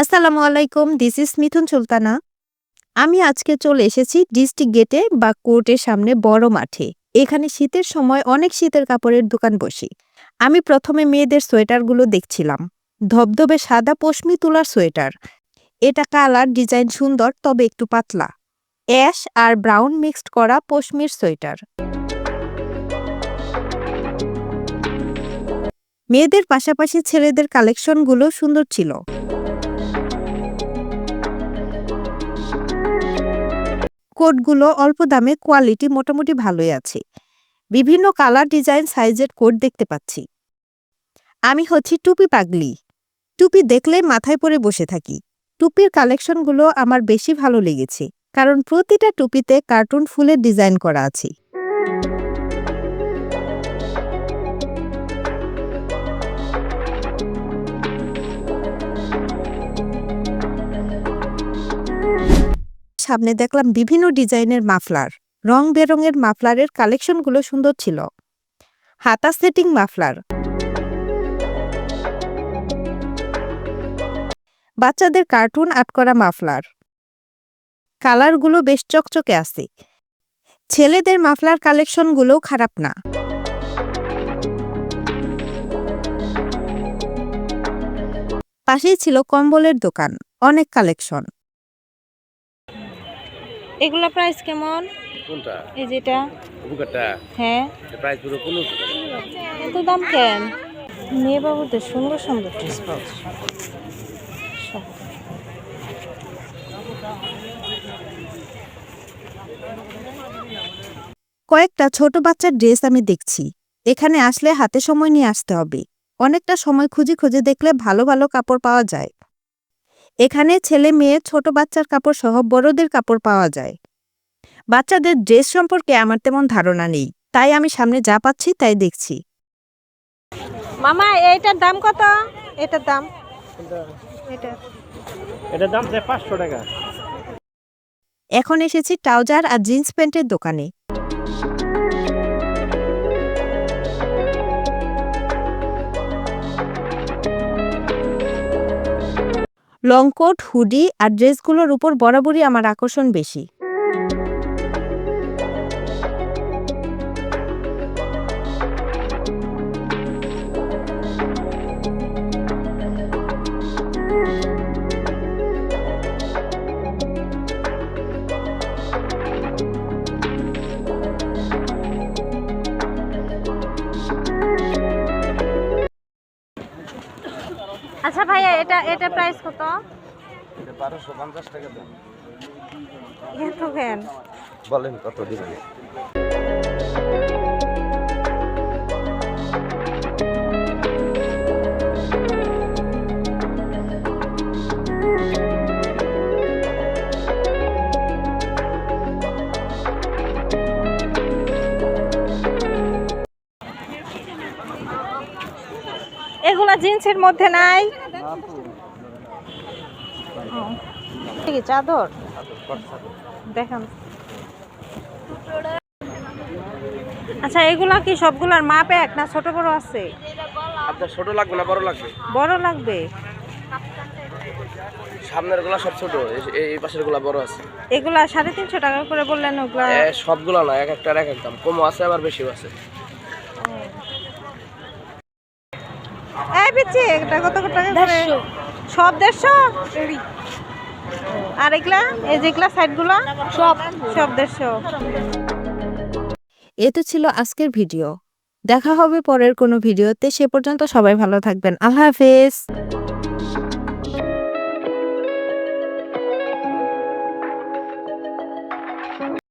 আসসালামু আলাইকুম this is মিথুন সুলতানা। আমি আজকে চলে এসেছি ডিস্ট্রিক্ট গেটে বা কোর্টের সামনে বড় মাঠে। এখানে শীতের সময় অনেক শীতের কাপড়ের দোকান বসি। আমি প্রথমে মেয়েদের সোয়েটারগুলো দেখছিলাম। ধবধবে সাদা পশমি তুলার সোয়েটার। এটা কালার, ডিজাইন সুন্দর, তবে একটু পাতলা। অ্যাশ আর ব্রাউন মিক্সড করা পশমির সোয়েটার। মেয়েদের পাশাপাশি ছেলেদের কালেকশনগুলো সুন্দর ছিল। কোটগুলো অল্প দামে কোয়ালিটি মোটামুটি ভালোই আছে। বিভিন্ন কালার ডিজাইন সাইজের কোট দেখতে পাচ্ছি। আমি হচ্ছি টুপি পাগলি। টুপি দেখলে মাথায় পরে বসে থাকি। টুপির কালেকশনগুলো আমার বেশি ভালো লেগেছে, কারণ প্রতিটা টুপিতে কার্টুন ফুলের ডিজাইন করা আছে। সামনে দেখলাম বিভিন্ন ডিজাইনের মাফলার। রং বেরঙের মাফলারের কালেকশনগুলো সুন্দর ছিল। হাতা সেটিং মাফলার। বাচ্চাদের কার্টুন আর্ট করা মাফলার। কালারগুলো বেশ চকচকে আছে। ছেলেদের মাফলার কালেকশনগুলোও খারাপ না। পাশেই ছিল কম্বলের দোকান, অনেক কালেকশন। এগুলো প্রাইস কেমন? কোনটা? এই যেটা। বুকারটা হ্যাঁ। প্রাইস পুরো টাকা। এত দাম কেন? মেয়ে বাবুদের সুন্দর সুন্দর ড্রেস পাওয়া কয়েকটা ছোট বাচ্চার ড্রেস আমি দেখছি। এখানে আসলে হাতে সময় নিয়ে আসতে হবে। অনেকটা সময় খুঁজে খুঁজে দেখলে ভালো ভালো কাপড় পাওয়া যায়। এখানে ছেলে মেয়ে ছোট বাচ্চার কাপড় সহ বড়দের কাপড় পাওয়া যায়। বাচ্চাদের ড্রেস সম্পর্কে আমার তেমন ধারণা নেই তাই আমি সামনে যা পাচ্ছি তাই দেখছি। মামা এইটার দাম কত? এটার দাম? এটার দাম পাঁচশো টাকা। এখন এসেছি ট্রাউজার আর জিন্স প্যান্টের দোকানে। লং কোট হুডি আর ড্রেসগুলোর উপর বরাবরই আমার আকর্ষণ বেশি। আচ্ছা ভাইয়া এটা এটা প্রাইস কত? এটা বারোশো পঞ্চাশ টাকা দাম এত কেন? বলেন কত দিবেন? এগুলা জিন্সের মধ্যে নাই। কি চাদর? দেখান। আচ্ছা এগুলা কি সবগুলার মাপ এক না ছোট বড় আছে? আপনার ছোট লাগবে না বড় লাগবে? বড় লাগবে? সামনেরগুলা সব ছোট এই- এই পাশেরগুলা বড় আছে। এগুলা সাড়ে তিনশো টাকা করে বললেন ওগুলা? সবগুলা না এক একটার এক এক দাম। কমও আছে আবার বেশিও আছে। এই পিচ্ছি এটা কত কত টাকা করে? সব দেড়শো? আর এগুলা? এই যেগুলা সাইডগুলো সব। সব দেড়শো। এ তো ছিল আজকের ভিডিও। দেখা হবে পরের কোনো ভিডিওতে। সে পর্যন্ত সবাই ভালো থাকবেন। আল্লাহ হাফেজ।